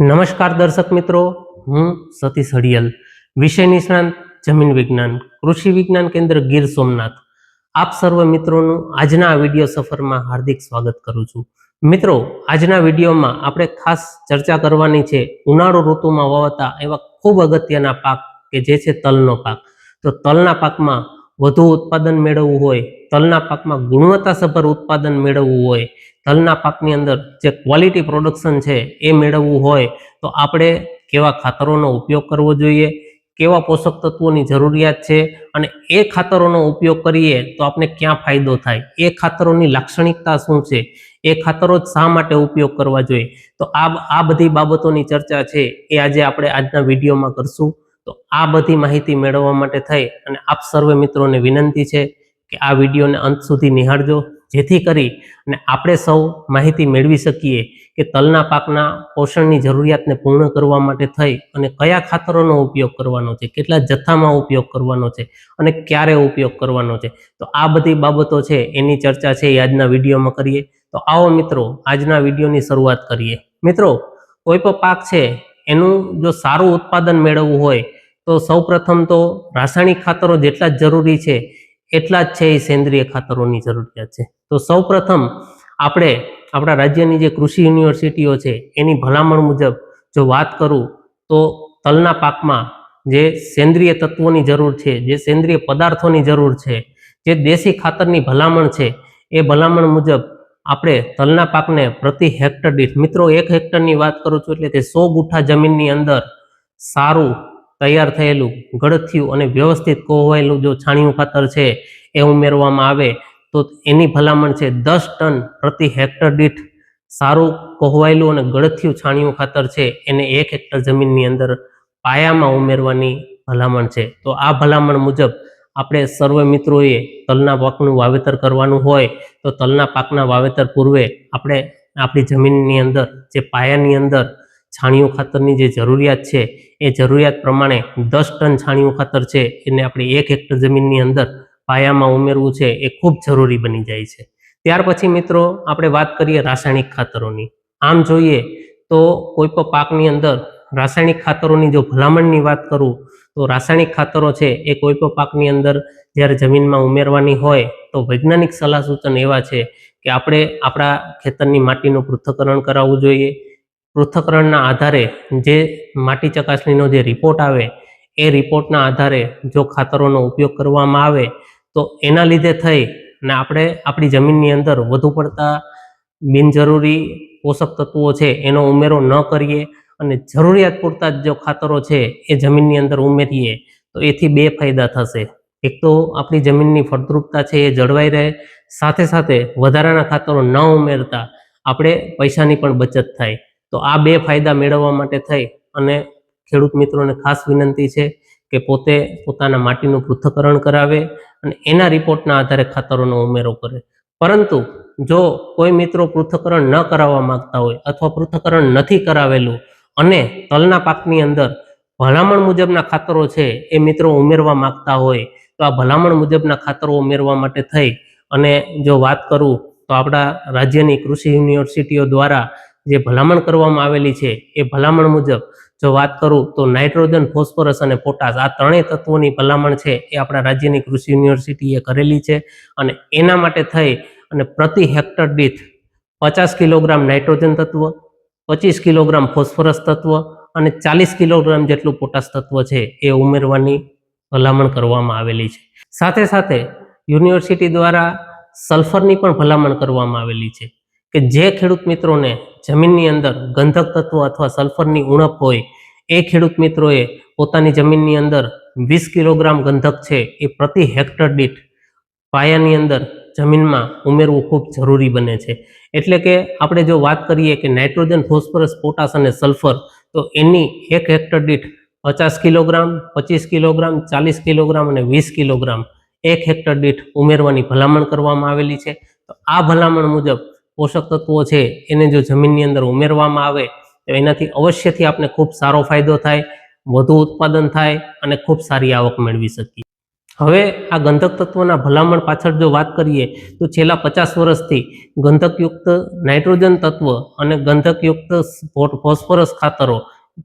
નમસ્કાર દર્શક મિત્રો, હું સતીશ હડિયલ, વિષય નિષ્ણાંત, જમીન વિજ્ઞાન, કૃષિ વિજ્ઞાન કેન્દ્ર ગીર સોમનાથ. આપ સર્વ મિત્રોનું આજના વીડિયો સફરમાં હાર્દિક સ્વાગત કરું છું. મિત્રો, આજના વિડીયોમાં આપણે ખાસ ચર્ચા કરવાની છે ઉનાળુ ઋતુમાં વાવતા એવા ખૂબ અગત્યના પાક કે જે છે તલનો પાક. તો તલના પાકમાં વધુ ઉત્પાદન મેળવવું હોય, તલના પાકમાં ગુણવત્તાસભર ઉત્પાદન મેળવવું હોય, તલના પાકની અંદર જે ક્વોલિટી પ્રોડક્શન છે એ મેળવવું હોય, તો આપણે કેવા ખાતરોનો ઉપયોગ કરવો જોઈએ, કેવા પોષક તત્વોની જરૂરિયાત છે અને એ ખાતરોનો ઉપયોગ કરીએ તો આપણે ક્યાં ફાયદો થાય, એ ખાતરોની લાક્ષણિકતા શું છે, એ ખાતરો શા માટે ઉપયોગ કરવા જોઈએ, તો આ બધી બાબતોની ચર્ચા છે એ આજે આપણે આજના વિડીયોમાં કરશું. તો આ બધી માહિતી મેળવવા માટે થઈ અને આપ સર્વે મિત્રોને વિનંતી છે કે આ વિડીયોને અંત સુધી નિહાળજો. જેથી કરી અને આપણે સૌ માહિતી મેળવી શકીએ કે તલના પાકના પોષણની જરૂરિયાતને પૂર્ણ કરવા માટે થઈ અને કયા ખાતરોનો ઉપયોગ કરવાનો છે, કેટલા જથ્થામાં ઉપયોગ કરવાનો છે અને ક્યારે ઉપયોગ કરવાનો છે. તો આ બધી બાબતો છે, એની ચર્ચા છે એ આજના વિડીયોમાં કરીએ. તો આવો મિત્રો, આજના વિડીયોની શરૂઆત કરીએ. મિત્રો, કોઈ પણ પાક છે, એનું જો સારું ઉત્પાદન મેળવવું હોય તો સૌપ્રથમ તો રાસાયણિક ખાતરો જેટલા જ જરૂરી છે, એટલા જ છે એ સેન્દ્રિય ખાતરોની જરૂરિયાત છે. તો સૌપ્રથમ આપણે આપણા રાજ્યની જે કૃષિ યુનિવર્સિટીઓ છે, એની ભલામણ મુજબ જો વાત કરું, તો તલના પાકમાં જે સેન્દ્રિય તત્વોની જરૂર છે, જે સેન્દ્રિય પદાર્થોની જરૂર છે, જે દેશી ખાતરની ભલામણ છે, એ ભલામણ મુજબ આપણે તલના પાકને પ્રતિ હેક્ટર દીઠ મિત્રો એક હેક્ટરની વાત કરું છું એટલે કે સો ગુઠા જમીનની અંદર સારું તૈયાર થયેલું, ગળથિયું અને વ્યવસ્થિત કોહવાયેલું જો છાણિયું ખાતર છે એ ઉમેરવામાં આવે, તો એની ભલામણ છે દસ ટન પ્રતિ હેક્ટર દીઠ સારું કોહવાયેલું અને ગળથિયું છાણિયું ખાતર છે એને એક હેક્ટર જમીનની અંદર પાયામાં ઉમેરવાની ભલામણ છે. તો આ ભલામણ મુજબ આપણે સર્વે મિત્રોએ તલના પાકનું વાવેતર કરવાનું હોય, તો તલના પાકના વાવેતર પૂર્વે આપણે આપણી જમીનની અંદર, જે પાયાની અંદર છાણિયું ખાતરની જે જરૂરિયાત છે, એ જરૂરિયાત પ્રમાણે દસ ટન છાણિયું ખાતર છે, એને આપણે એક હેક્ટર જમીનની અંદર પાયામાં ઉમેરવું છે, એ ખૂબ જરૂરી બની જાય છે. ત્યાર પછી મિત્રો, આપણે વાત કરીએ રાસાયણિક ખાતરોની. આમ જોઈએ તો કોઈ પણ પાકની અંદર રાસાયણિક ખાતરોની જો ભલામણની વાત કરું, તો રાસાયણિક ખાતરો છે, એ કોઈ પણ પાકની અંદર જ્યારે જમીનમાં ઉમેરવાની હોય, તો વૈજ્ઞાનિક સલાહ સૂચન એવા છે કે આપણે આપણા ખેતરની માટીનું પૃથ્થકરણ કરાવવું જોઈએ પૃથ્થકરણના આધારે જે માટી ચકાસણીનો જે રિપોર્ટ આવે, એ રિપોર્ટના આધારે જો ખાતરોનો ઉપયોગ કરવામાં આવે, તો એના લીધે થઈ અને આપણે આપણી જમીનની અંદર વધુ પડતા બિનજરૂરી પોષક તત્વો છે એનો ઉમેરો ન કરીએ અને જરૂરિયાત પૂરતા જો ખાતરો છે એ જમીનની અંદર ઉમેરીએ, તો એથી બે ફાયદા થશે. એક તો આપણી જમીનની ફળદ્રુપતા છે એ જળવાઈ રહે, સાથે સાથે વધારાના ખાતરો ન ઉમેરતા આપણે પૈસાની પણ બચત થાય. તો આ બે ફાયદા મેળવવા માટે થઈ અને ખેડૂત મિત્રોને ખાસ વિનંતી છે કે પોતે પોતાના માટીનું પૃથ્થકરણ કરાવે અને એના રિપોર્ટના આધારે ખાતરોનો ઉમેરો કરે. પરંતુ જો કોઈ મિત્રો પૃથ્થકરણ ન કરાવવા માંગતા હોય અથવા પૃથ્થકરણ નથી કરાવેલું અને તલના પાકની અંદર ભલામણ મુજબના ખાતરો છે એ મિત્રો ઉમેરવા માંગતા હોય, તો આ ભલામણ મુજબના ખાતરો ઉમેરવા માટે થઈ. અને જો વાત કરું તો આપણા રાજ્યની કૃષિ યુનિવર્સિટીઓ દ્વારા જે ભલામણ કરવામાં આવેલી છે, એ ભલામણ મુજબ જો વાત કરું તો નાઇટ્રોજન, ફોસ્ફરસ અને પોટાશ આ ત્રણેય તત્વોની ભલામણ છે એ આપણા રાજ્યની કૃષિ યુનિવર્સિટીએ કરેલી છે અને એના માટે થઈ અને પ્રતિ હેક્ટર દીઠ પચાસ કિલોગ્રામ નાઇટ્રોજન તત્વ, પચીસ કિલોગ્રામ ફોસ્ફરસ તત્વ અને ચાલીસ કિલોગ્રામ જેટલું પોટાશ તત્વ છે એ ઉમેરવાની ભલામણ કરવામાં આવેલી છે. સાથે સાથે યુનિવર્સિટી દ્વારા સલ્ફરની પણ ભલામણ કરવામાં આવેલી છે કે જે ખેડૂત મિત્રોને જમીનની અંદર ગંધક તત્વ અથવા સલ્ફરની ઉણપ હોય, એ ખેડૂત મિત્રોએ પોતાની જમીનની અંદર વીસ કિલોગ્રામ ગંધક છે એ પ્રતિ હેક્ટર દીઠ પાયાની અંદર જમીનમાં ઉમેરવું ખૂબ જરૂરી બને છે. એટલે કે આપણે જો વાત કરીએ કે નાઇટ્રોજન, ફોસ્ફરસ, પોટાશ અને સલ્ફર તો એની એક હેક્ટર દીઠ પચાસ કિલોગ્રામ, પચીસ કિલોગ્રામ, ચાલીસ કિલોગ્રામ અને વીસ કિલોગ્રામ એક હેક્ટર દીઠ ઉમેરવાની ભલામણ કરવામાં આવેલી છે. તો આ ભલામણ મુજબ પોષક તત્વો છે, એને જો જમીનની અંદર ઉમેરવામાં આવે, તો એનાથી અવશ્યથી આપણે ખૂબ સારો ફાયદો થાય, વધુ ઉત્પાદન થાય અને ખૂબ સારી આવક મેળવી શકીએ. હવે આ ગંધક તત્વોના ભલામણ પાછળ જો વાત કરીએ, તો છેલ્લા પચાસ વર્ષથી ગંધકયુક્ત નાઇટ્રોજન તત્વ અને ગંધકયુક્ત ફોસ્ફરસ ખાતરો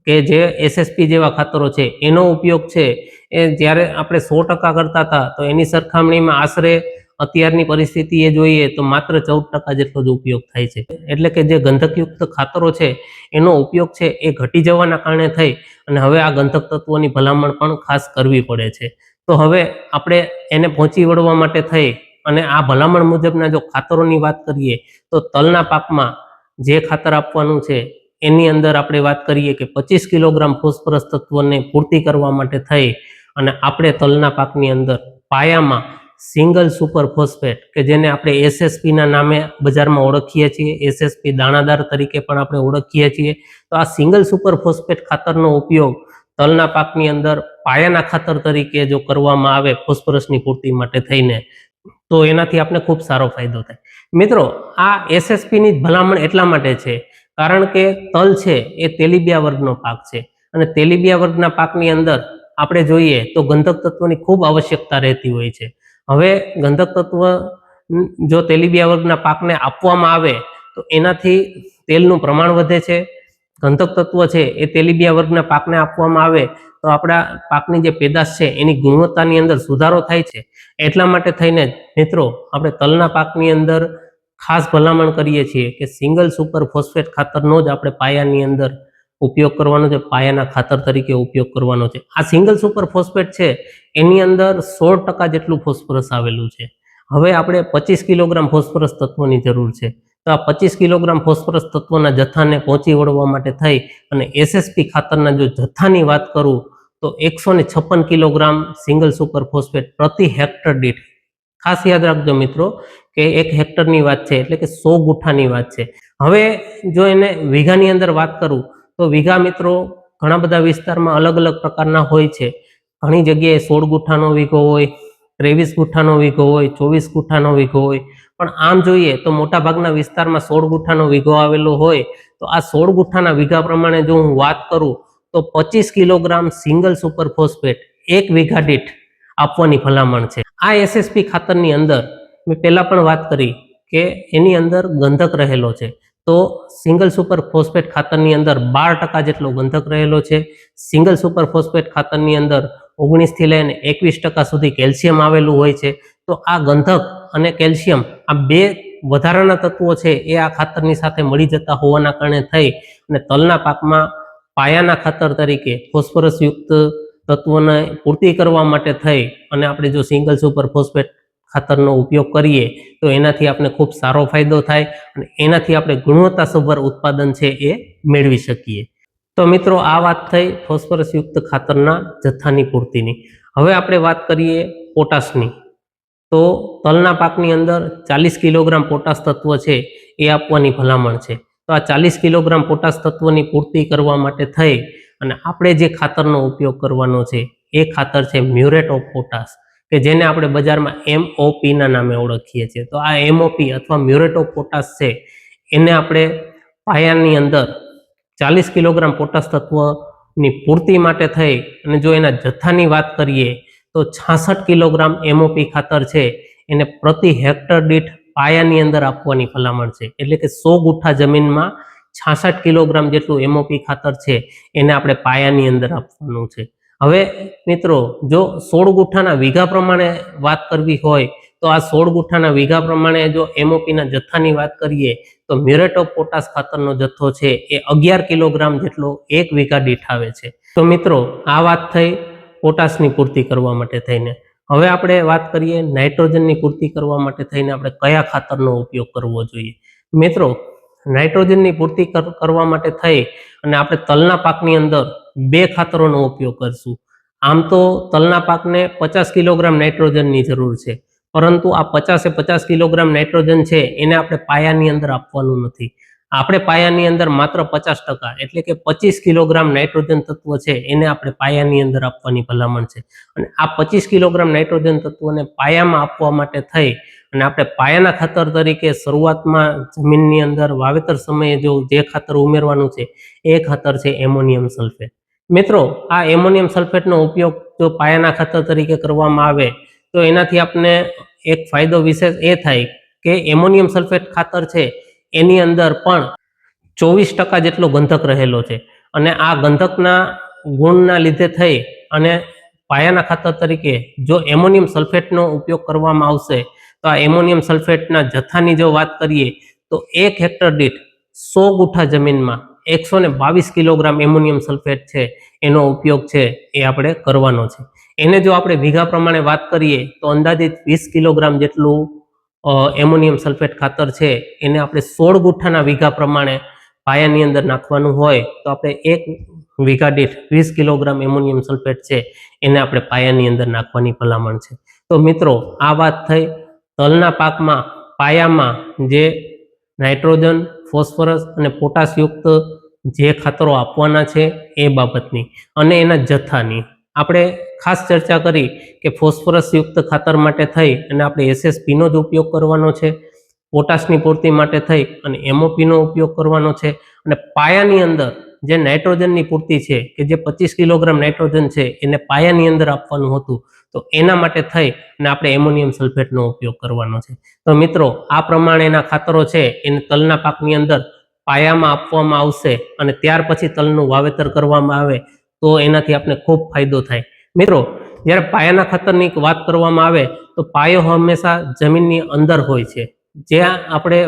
કે જે એસએસપી જેવા ખાતરો છે, એનો ઉપયોગ છે, એ જ્યારે આપણે સો ટકા કરતા હતા, તો એની સરખામણીમાં આશરે અત્યારની પરિસ્થિતિએ જોઈએ તો માત્ર ચૌદ ટકા જેટલો જ ઉપયોગ થાય છે. એટલે કે જે ગંધકયુક્ત ખાતરો છે, એનો ઉપયોગ છે એ ઘટી જવાના કારણે થઈ અને હવે આ ગંધક તત્વોની ભલામણ પણ ખાસ કરવી પડે છે. તો હવે આપણે એને પહોંચી વળવા માટે થઈ અને આ ભલામણ મુજબના જો ખાતરોની વાત કરીએ તો તલના પાકમાં જે ખાતર આપવાનું છે, એની અંદર આપણે વાત કરીએ કે પચીસ કિલોગ્રામ ફોસ્ફરસ તત્વને પૂર્તિ કરવા માટે થઈ અને આપણે તલના પાકની અંદર પાયામાં સિંગલ સુપર ફોસ્ફેટ કે જેને આપણે એસએસપીના નામે બજારમાં ઓળખીએ છીએ. એસએસપી દાણાદાર તરીકે પણ આપણે ઓળખીએ છીએ. તો આ સિંગલ સુપર ફોસ્ફેટ ખાતરનો ઉપયોગ તલના પાકની અંદર પાયાના ખાતર તરીકે જો કરવામાં આવે ફોસ્ફરસની પૂર્તિ માટે થઈને, તો એનાથી આપણે ખૂબ સારો ફાયદો થાય. મિત્રો, આ એસએસપીની ભલામણ એટલા માટે છે, કારણ કે તલ છે એ તેલીબિયા વર્ગનો પાક છે. અને તેલીબિયા વર્ગના પાકની અંદર આપણે જોઈએ તો ગંધક તત્વની ખૂબ આવશ્યકતા રહેતી હોય છે. હવે ગંધક તત્વ જો તેલીબિયા વર્ગના પાકને આપવામાં આવે, તો એનાથી તેલનું પ્રમાણ વધે છે. ગંધક તત્વ છે, એ તેલીબિયા વર્ગના પાકને આપવામાં આવે, તો આપણા પાકની જે પેદાશ છે, એની ગુણવત્તાની અંદર સુધારો થાય છે. એટલા માટે થઈને મિત્રો, આપણે તલના પાકની અંદર ખાસ ભલામણ કરીએ છીએ કે સિંગલ સુપર ફોસ્ફેટ ખાતરનો જ આપણે પાયાની અંદર ઉપયોગ કરવાનો છે, પાયાના ખાતર તરીકે ઉપયોગ કરવાનો છે. આ સિંગલ સુપર ફોસ્ફેટ છે, એની અંદર સોળ ટકા જેટલું ફોસ્ફરસ આવેલું છે. હવે આપણે પચીસ કિલોગ્રામ ફોસ્ફરસ તત્વની જરૂર છે. તો આ પચીસ કિલોગ્રામ ફોસ્ફરસ તત્વના જથ્થાને પહોંચી વળવા માટે થઈ અને એસએસપી ખાતરના જો જથ્થાની વાત કરું, તો એકસો છપ્પન કિલોગ્રામ સિંગલ સુપર ફોસ્ફેટ પ્રતિ હેક્ટર દીઠ. ખાસ યાદ રાખજો મિત્રો, કે એક હેક્ટરની વાત છે, એટલે કે સો ગુઠાની વાત છે. હવે જો એને વીઘાની અંદર વાત કરું તો વીઘા મિત્રો ઘણા બધા વિસ્તારમાં અલગ અલગ પ્રકારના હોય છે. ઘણી જગ્યાએ સોળ ગુઠ્ઠાનો વીઘો હોય, ત્રેવીસ ગુઠ્ઠાનો વીઘો હોય, ચોવીસ ગુઠ્ઠાનો વીઘો હોય. પણ આમ જોઈએ તો મોટાભાગના વિસ્તારમાં સોળ ગુઠ્ઠાનો વીઘો આવેલો હોય. તો આ સોળ ગુઠ્ઠાના વીઘા પ્રમાણે જો હું વાત કરું, તો પચીસ કિલોગ્રામ સિંગલ સુપર ફોસ્ફેટ, એક વીઘા દીઠ આપવાની ભલામણ છે. આ એસએસપી ખાતરની અંદર મેં પહેલાં પણ વાત કરી કે એની અંદર ગંધક રહેલો છે. તો સિંગલ સુપર ફોસ્ફેટ ખાતરની અંદર બાર ટકા જેટલો ગંધક રહેલો છે. સિંગલ સુપર ફોસ્ફેટ ખાતરની અંદર ઓગણીસથી લઈને એકવીસ ટકા સુધી કેલ્શિયમ આવેલું હોય છે. તો આ ગંધક અને કેલ્શિયમ આ બે વધારાના તત્વો છે એ આ ખાતરની સાથે મળી જતા હોવાના કારણે થઈ અને તલના પાકમાં પાયાના ખાતર તરીકે ફોસ્ફરસયુક્ત તત્વોને પૂર્તિ કરવા માટે થઈ અને આપણે જો સિંગલ સુપર ફોસ્ફેટ ખાતરનો ઉપયોગ કરીએ, તો એનાથી આપણે ખૂબ સારો ફાયદો થાય અને એનાથી આપણે ગુણવત્તાસભર ઉત્પાદન છે એ મેળવી શકીએ. તો મિત્રો, આ વાત થઈ ફોસ્ફરસયુક્ત ખાતરના જથ્થાની પૂર્તિની. હવે આપણે વાત કરીએ પોટાશની. તો તલના પાકની અંદર ચાલીસ કિલોગ્રામ પોટાશ તત્વ છે એ આપવાની ભલામણ છે. તો આ ચાલીસ કિલોગ્રામ પોટાશ તત્વની પૂર્તિ કરવા માટે થઈ અને આપણે જે ખાતરનો ઉપયોગ કરવાનો છે એ ખાતર છે મ્યુરેટ ઓફ પોટાશ. કે જેને આપણે બજારમાં એમઓપીના નામે ઓળખીએ છીએ. તો આ એમઓપી અથવા મ્યુરેટ ઓફ પોટાશ છે. એને આપણે પાયાની અંદર ચાલીસ કિલોગ્રામ પોટાશ તત્વની પૂર્તિ માટે થઈ અને જો એના જથ્થાની વાત કરીએ તો છાસઠ કિલોગ્રામ એમઓપી ખાતર છે. એને પ્રતિ હેક્ટર દીઠ પાયાની અંદર આપવાની ભલામણ છે. એટલે કે સો ગુઠા જમીનમાં છાસઠ કિલોગ્રામ જેટલું એમઓપી ખાતર છે. એને આપણે પાયાની અંદર આપવાનું છે. હવે મિત્રો, જો સોળ ગુઠ્ઠાના વીઘા પ્રમાણે વાત કરવી હોય, તો આ સોળ ગુઠ્ઠાના વીઘા પ્રમાણે જો એમઓપીના જથ્થાની વાત કરીએ, તો મ્યુરેટ ઓફ પોટાશ ખાતરનો જથ્થો છે એ અગિયાર કિલોગ્રામ જેટલો એક વીઘા દીઠ આવે છે. તો મિત્રો, આ વાત થઈ પોટાશની પૂર્તિ કરવા માટે થઈને. હવે આપણે વાત કરીએ નાઇટ્રોજનની પૂર્તિ કરવા માટે થઈને આપણે કયા ખાતરનો ઉપયોગ કરવો જોઈએ? મિત્રો નાઇટ્રોજનની પૂર્તિ કર- કરવા માટે થઈ અને આપણે તલના પાકની અંદર બે ખાતરોનો ઉપયોગ કરશું. આમ તો તલના પાકને પચાસ કિલોગ્રામ નાઇટ્રોજનની જરૂર છે, પરંતુ આ પચાસે પચાસ કિલોગ્રામ નાઇટ્રોજન છે એને આપણે પાયાની અંદર આપવાનું નથી. આપણે પાયાની અંદર માત્ર પચાસ ટકા એટલે કે પચીસ કિલોગ્રામ નાઇટ્રોજન તત્વ છે એને આપણે પાયાની અંદર આપવાની ભલામણ છે. અને આ પચીસ કિલોગ્રામ નાઇટ્રોજન તત્વને પાયામાં આપવા માટે થઈ અને આપણે પાયાના ખાતર તરીકે શરૂઆતમાં જમીનની અંદર વાવેતર સમયે જો જે ખાતર ઉમેરવાનું છે, એ ખાતર છે એમોનિયમ સલ્ફેટ. મિત્રો, આ એમોનિયમ સલ્ફેટનો ઉપયોગ જો પાયાના ખાતર તરીકે કરવામાં આવે, તો એનાથી આપને એક ફાયદો વિશેષ એ થાય કે એમોનિયમ સલ્ફેટ ખાતર છે, એની અંદર પણ ચોવીસ ટકા જેટલો ગંધક રહેલો છે. અને આ ગંધકના ગુણના લીધે થઈ અને પાયાના ખાતર તરીકે જો એમોનિયમ સલ્ફેટનો ઉપયોગ કરવામાં આવશે તો આ એમોનિયમ સલ્ફેટના જથ્થાની જો વાત કરીએ તો એક હેક્ટર દીઠ સો ગુઠા જમીનમાં એકસો ને બાવીસ કિલોગ્રામ એમોનિયમ સલ્ફેટ છે, એનો ઉપયોગ છે એ આપણે કરવાનો છે. એને જો આપણે વીઘા પ્રમાણે વાત કરીએ તો અંદાજિત વીસ કિલોગ્રામ જેટલું એમોનિયમ સલ્ફેટ ખાતર છે, એને આપણે સોળ ગુઠ્ઠાના વીઘા પ્રમાણે પાયાની અંદર નાખવાનું હોય તો આપણે એક વીઘા દીઠ વીસ કિલોગ્રામ એમોનિયમ સલ્ફેટ છે, એને આપણે પાયાની અંદર નાખવાની ભલામણ છે. તો મિત્રો, આ વાત થઈ. તલના પાકમાં, પાયામાં જે નાઇટ્રોજન, ફોસ્ફરસ અને પોટાશયુક્ત જે ખાતરો આપવાના છે એ બાબતની અને એના જથ્થાની. આપણે ખાસ ચર્ચા કરી કે ફોસ્ફરસયુક્ત ખાતર માટે થઈ અને આપણે એસએસપીનો જ ઉપયોગ કરવાનો છે, પોટાશની પૂર્તિ માટે થઈ અને એમઓપીનો ઉપયોગ કરવાનો છે અને પાયાની અંદર જે નાઇટ્રોજનની પૂર્તિ છે કે જે પચીસ કિલોગ્રામ નાઇટ્રોજન છે એને પાયાની અંદર આપવાનું હતું તો એના માટે થઈ અને આપણે એમોનિયમ સલ્ફેટનો ઉપયોગ કરવાનો છે. તો મિત્રો, આ પ્રમાણેના ખાતરો છે, એને તલના પાકની અંદર પાયામાં આપવામાં આવશે અને ત્યાર પછી તલનું વાવેતર કરવામાં આવે તો એનાથી આપણે ખૂબ ફાયદો થાય. મિત્રો, જ્યારે પાયાના ખાતરની વાત કરવામાં આવે તો પાયો હંમેશા જમીનની અંદર હોય છે. જ્યાં આપણે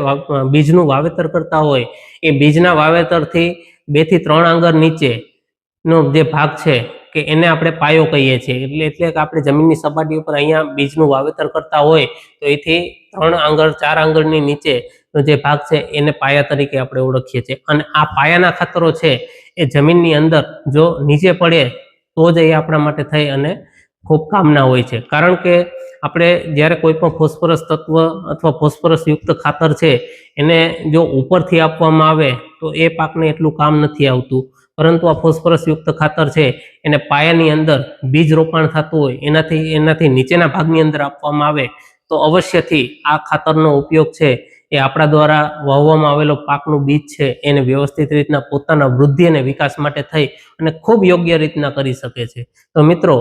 બીજનું વાવેતર કરતા હોય, એ બીજના વાવેતરથી બેથી ત્રણ આંગર નીચેનો જે ભાગ છે કે એને આપણે પાયો કહીએ છીએ. એટલે એટલે કે આપણે જમીનની સપાટી ઉપર અહીંયા બીજનું વાવેતર કરતા હોય, તો એથી ત્રણ આંગળ, ચાર આંગળની નીચે જે ભાગ છે, એને પાયા તરીકે આપણે ઓળખીએ છીએ. અને આ પાયાના ખાતરો છે, એ જમીનની અંદર જો નીચે પડે, તો જ એ આપણા માટે થઈ અને ખૂબ કામના હોય છે. કારણ કે આપણે જ્યારે કોઈ પણ ફોસ્ફરસ તત્વ અથવા ફોસ્ફરસ યુક્ત ખાતર છે, એને જો ઉપરથી આપવામાં આવે, તો એ પાકને એટલું કામ નથી આવતું. પરંતુ આ ફોસ્ફરસ યુક્ત ખાતર છે, એને પાયાની અંદર બીજ રોપાણ થતું હોય, એનાથી એનાથી નીચેના ભાગની અંદર આપવામાં આવે, તો અવશ્યથી આ ખાતરનો ઉપયોગ છે, એ આપણા દ્વારા વાવવામાં આવેલો પાકનું બીજ છે, એને વ્યવસ્થિત રીતના પોતાના વૃદ્ધિ અને વિકાસ માટે થઈ અને ખૂબ યોગ્ય રીતના કરી શકે છે. તો મિત્રો,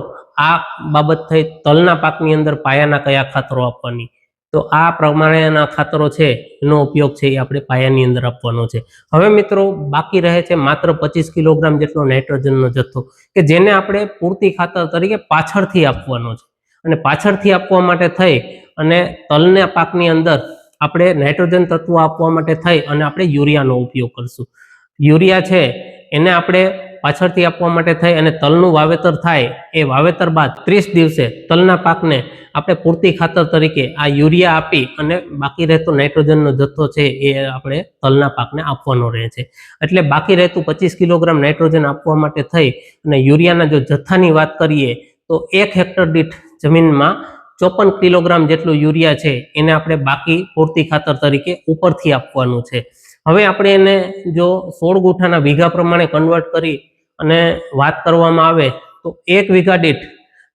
આ બાબત થઈ તલના પાકની અંદર પાયાના કયા ખાતરો આપવાની? તો આ પ્રમાણેના ખાતરો છે, એનો ઉપયોગ છે એ આપણે પાયાની અંદર આપવાનો છે. હવે મિત્રો બાકી રહે છે માત્ર પચીસ કિલોગ્રામ જેટલો નાઇટ્રોજનનો જથ્થો, કે જેને આપણે પૂરતી ખાતર તરીકે પાછળથી આપવાનો છે. અને પાછળથી આપવા માટે થઈ અને તલના પાકની અંદર આપણે નાઇટ્રોજન તત્વો આપવા માટે થઈ અને આપણે યુરિયાનો ઉપયોગ કરશું. યુરિયા છે, એને આપણે પાછળથી આપવા માટે થઈ અને તલનું વાવેતર થાય એ વાવેતર બાદ ત્રીસ દિવસે તલના પાકને આપણે પૂરતી ખાતર તરીકે આ યુરિયા આપી અને બાકી રહેતો નાઇટ્રોજનનો જથ્થો છે એ આપણે તલના પાકને આપવાનો રહે છે. એટલે બાકી રહેતું પચીસ કિલોગ્રામ નાઇટ્રોજન આપવા માટે થઈ અને યુરિયાના જો જથ્થાની વાત કરીએ તો એક હેક્ટર દીઠ જમીનમાં ચોપન કિલોગ્રામ જેટલું યુરિયા છે એને આપણે બાકી પૂરતી ખાતર તરીકે ઉપરથી આપવાનું છે. હવે આપણે એને જો સોળ ગુઠાના વીઘા પ્રમાણે કન્વર્ટ કરી અને વાત કરવામાં આવે તો એક વીઘા દીઠ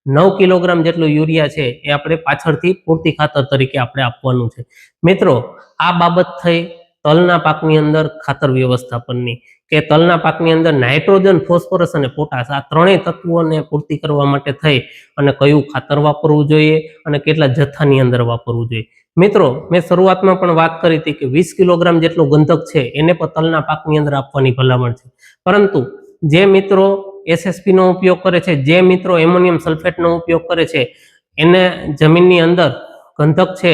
નવ કિલોગ્રામ જેટલું યુરિયા છે એ આપણે પાછળથી પૂરતી ખાતર તરીકે આપણે આપવાનું છે. મિત્રો, આ બાબત થઈ તલના પાકની અંદર ખાતર વ્યવસ્થાપનની. કે તલના પાકની અંદર નાઇટ્રોજન, ફોસ્ફરસ અને પોટાશ આ ત્રણેય તત્વોને પૂર્તિ કરવા માટે થઈ અને કયું ખાતર વાપરવું જોઈએ અને કેટલા જથ્થાની અંદર વાપરવું જોઈએ. મિત્રો, મેં શરૂઆતમાં પણ વાત કરી હતી કે વીસ કિલોગ્રામ જેટલો ગંધક છે, એને પણ તલના પાકની અંદર આપવાની ભલામણ છે. પરંતુ જે મિત્રો એસએસપીનો ઉપયોગ કરે છે, જે મિત્રો એમોનિયમ સલ્ફેટનો ઉપયોગ કરે છે, એને જમીનની અંદર ગંધક છે,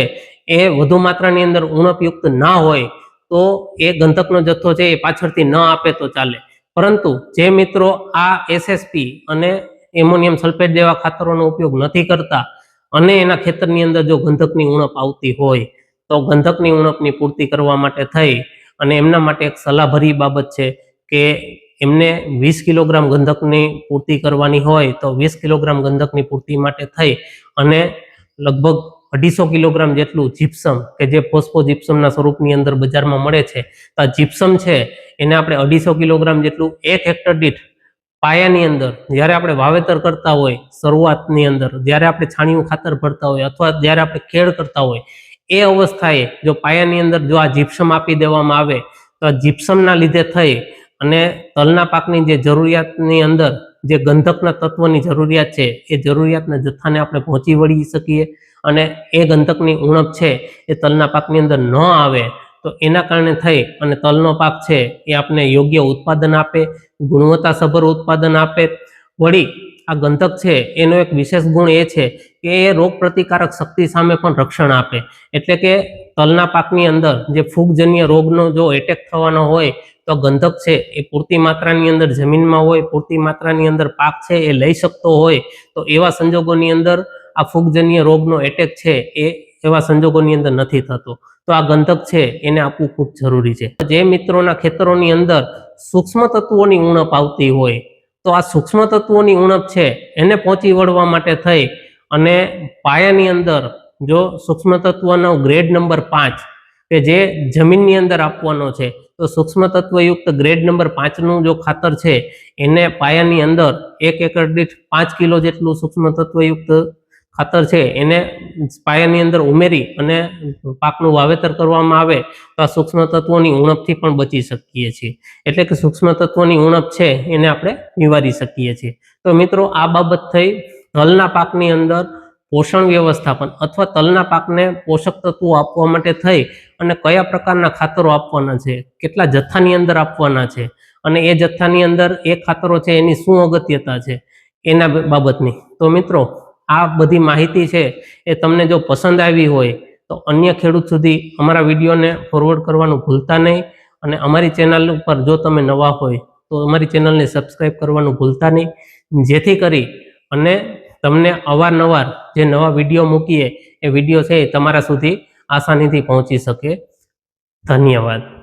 એ વધુ માત્રાની અંદર ઉણપયુક્ત ના હોય તો એ ગંધકનો જથ્થો છે એ પાછળથી ન આપે તો ચાલે. પરંતુ જે મિત્રો આ એસએસપી અને એમોનિયમ સલ્ફેટ જેવા ખાતરોનો ઉપયોગ નથી કરતા અને એના ખેતરની અંદર જો ગંધકની ઉણપ આવતી હોય, તો ગંધકની ઉણપની પૂર્તિ કરવા માટે થઈ અને એમના માટે એક સલાહભરી બાબત છે કે એમને વીસ કિલોગ્રામ ગંધકની પૂર્તિ કરવાની હોય તો વીસ કિલોગ્રામ ગંધકની પૂર્તિ માટે થઈ અને લગભગ અઢીસો કિલોગ્રામ જેટલું જીપ્સમ કે જે ફોસ્ફો જીપ્સમના સ્વરૂપની અંદર બજારમાં મળે છે. તો આ જીપ્સમ છે, એને આપણે અઢીસો કિલોગ્રામ જેટલું એક હેક્ટર દીઠ પાયાની અંદર જ્યારે આપણે વાવેતર કરતા હોય શરૂઆતની અંદર, જ્યારે આપણે છાણિયું ખાતર ભરતા હોય અથવા જ્યારે આપણે ખેડ કરતા હોય, એ અવસ્થાએ જો પાયાની અંદર જો આ જીપ્સમ આપી દેવામાં આવે, તો જીપ્સમના લીધે થઈ અને તલના પાકની જે જરૂરિયાતની અંદર જે ગંધકના તત્વની જરૂરિયાત છે, એ જરૂરિયાતના જથ્થાને આપણે પહોંચી વળી શકીએ. અને એ ગંધકની ઉણપ છે એ તલના પાકની અંદર ન આવે, તો એના કારણે થઈ અને તલનો પાક છે એ આપણને યોગ્ય ઉત્પાદન આપે, ગુણવત્તાસભર ઉત્પાદન આપે. વળી આ ગંધક છે એનો એક વિશેષ ગુણ એ છે કે એ રોગ પ્રતિકારક શક્તિ સામે પણ રક્ષણ આપે. એટલે કે તલના પાકની અંદર જે ફૂગજન્ય રોગનો જો એટેક થવાનો હોય, તો ગંધક છે એ પૂરતી માત્રાની અંદર જમીનમાં હોય, પૂરતી માત્રાની અંદર પાક છે એ લઈ શકતો હોય, તો એવા સંજોગોની અંદર આ ફૂગજન્ય રોગનો એટેક છે એ એવા સંજોગોની અંદર નથી થતો. તો આ ગંધક છે એને આપવું ખૂબ જરૂરી છે. જે મિત્રોના ખેતરોની અંદર સૂક્ષ્મ તત્વોની ઉણપ આવતી હોય, તો આ સૂક્ષ્મ તત્વોની ઉણપ છે એને પહોંચી વળવા માટે થઈ અને પાયાની અંદર જો સૂક્ષ્મ તત્વનો ગ્રેડ નંબર પાંચ કે જે જમીનની અંદર આપવાનો છે, તો સૂક્ષ્મ તત્વયુક્ત ગ્રેડ નંબર પાંચનું જો ખાતર છે, એને પાયાની અંદર એક એકર દીઠ પાંચ કિલો જેટલું સૂક્ષ્મ તત્વયુક્ત ખાતર છે, એને પાયાની અંદર ઉમેરી અને પાકનું વાવેતર કરવામાં આવે, તો આ સૂક્ષ્મ તત્વોની ઉણપથી પણ બચી શકીએ છીએ. એટલે કે સૂક્ષ્મ તત્વોની ઉણપ છે, એને આપણે નિવારી શકીએ છીએ. તો મિત્રો, આ બાબત થઈ તલના પાકની અંદર પોષણ વ્યવસ્થાપન અથવા તલના પાકને પોષક તત્વો આપવા માટે થઈ અને કયા પ્રકારના ખાતરો આપવાના છે, કેટલા જથ્થાની અંદર આપવાના છે, અને એ જથ્થાની અંદર એ ખાતરો છે, એની શું અગત્યતા છે, એના બાબતની. તો મિત્રો આ બધી માહિતી છે એ તમને જો પસંદ આવી હોય, તો અન્ય ખેડૂત સુધી અમારા વિડીયોને ફોરવર્ડ કરવાનું ભૂલતા નહીં અને અમારી ચેનલ ઉપર જો તમે નવા હોય, તો અમારી ચેનલને સબસ્ક્રાઈબ કરવાનું ભૂલતા નહીં. જેથી કરી અને તમને અવારનવાર જે નવા વીડિયો મૂકીએ, એ વીડિયો છે એ તમારા સુધી આસાનીથી પહોંચી શકે. ધન્યવાદ.